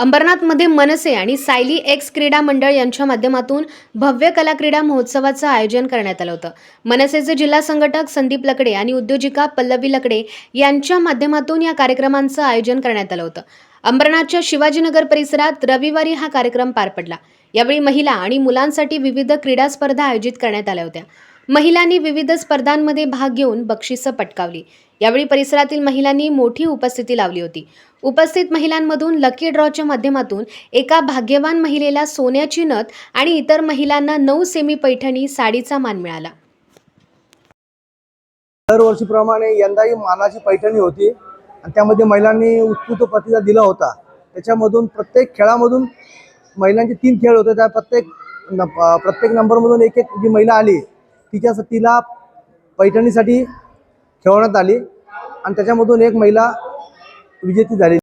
अंबरनाथमध्ये मनसे आणि सायली एक्स क्रीडा मंडळ यांच्या माध्यमातून भव्य कला क्रीडा महोत्सवाचं आयोजन करण्यात आलं होतं. मनसेचे जिल्हा संघटक संदीप लकडे आणि उद्योजिका पल्लवी लकडे यांच्या माध्यमातून या कार्यक्रमांचं आयोजन करण्यात आलं होतं. अंबरनाथच्या शिवाजीनगर परिसरात रविवारी हा कार्यक्रम पार पडला. यावेळी महिला आणि मुलांसाठी विविध क्रीडा स्पर्धा आयोजित करण्यात आल्या होत्या. महिलांनी विविध स्पर्धांमध्ये भाग घेऊन बक्षिसं पटकावली. यावेळी परिसरातील महिलांनी मोठी उपस्थिती लावली होती. उपस्थित महिलांमधून लकी ड्रॉच्या माध्यमातून एका भाग्यवान महिलेला सोन्याची नथ आणि इतर महिलांना नऊ सेमी पैठणी साडीचा मान मिळाला. दरवर्षीप्रमाणे यंदाही मानाची पैठणी होती आणि त्यामध्ये महिलांनी उत्स्फूर्त प्रतिसाद दिला होता. त्याच्यामधून प्रत्येक खेळामधून महिलांचे तीन खेळ होते. त्या प्रत्येक न- प्रत्येक नंबरमधून एक एक जी महिला आली तिच्या तिला पैठणीसाठी खेळवण्यात आली आणि त्याच्यामधून एक महिला विजेती झाली.